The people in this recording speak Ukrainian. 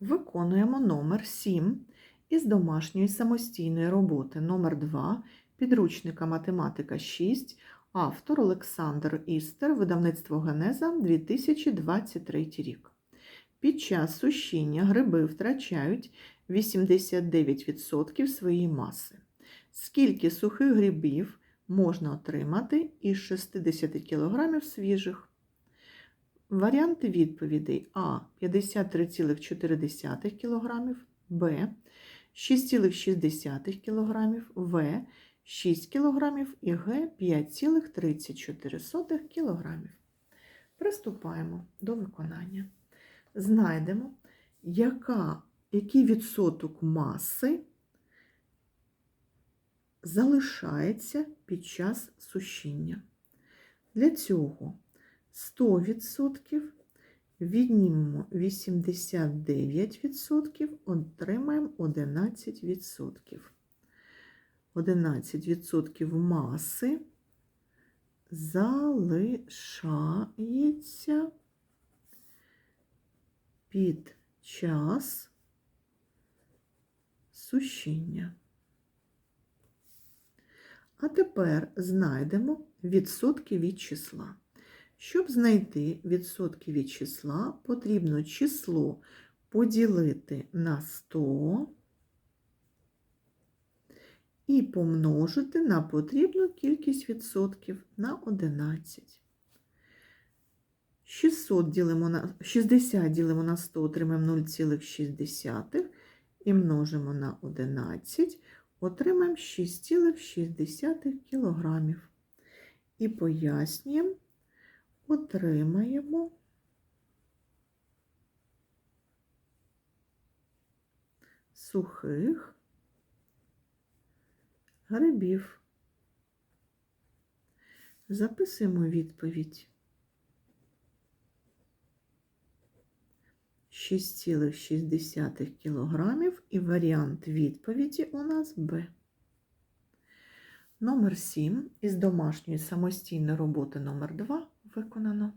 Виконуємо номер 7 із домашньої самостійної роботи номер 2 підручника математика 6, автор Олександр Істер, видавництво Генеза 2023 рік. Під час сушіння гриби втрачають 89% своєї маси. Скільки сухих грибів можна отримати із 60 кг свіжих? Варіанти відповідей. А. 53,4 кг, Б. 6,6 кг, В. 6 кг і Г. 5,34 кг. Приступаємо до виконання. Знайдемо, яка, який відсоток маси залишається під час сушіння. Для цього 100% віднімемо 89%, отримаємо 11%. 11% маси залишається під час сушіння. А тепер знайдемо відсотки від числа. Щоб знайти відсотки від числа, потрібно число поділити на 100 і помножити на потрібну кількість відсотків на 11. 600 ділимо на, 60 ділимо на 100, отримаємо 0,6 і множимо на 11, отримаємо 6,6 кг. І пояснюємо, отримаємо сухих грибів. Записуємо відповідь. 6,6 кг і варіант відповіді у нас Б. Номер 7 із домашньої самостійної роботи номер 2 виконано.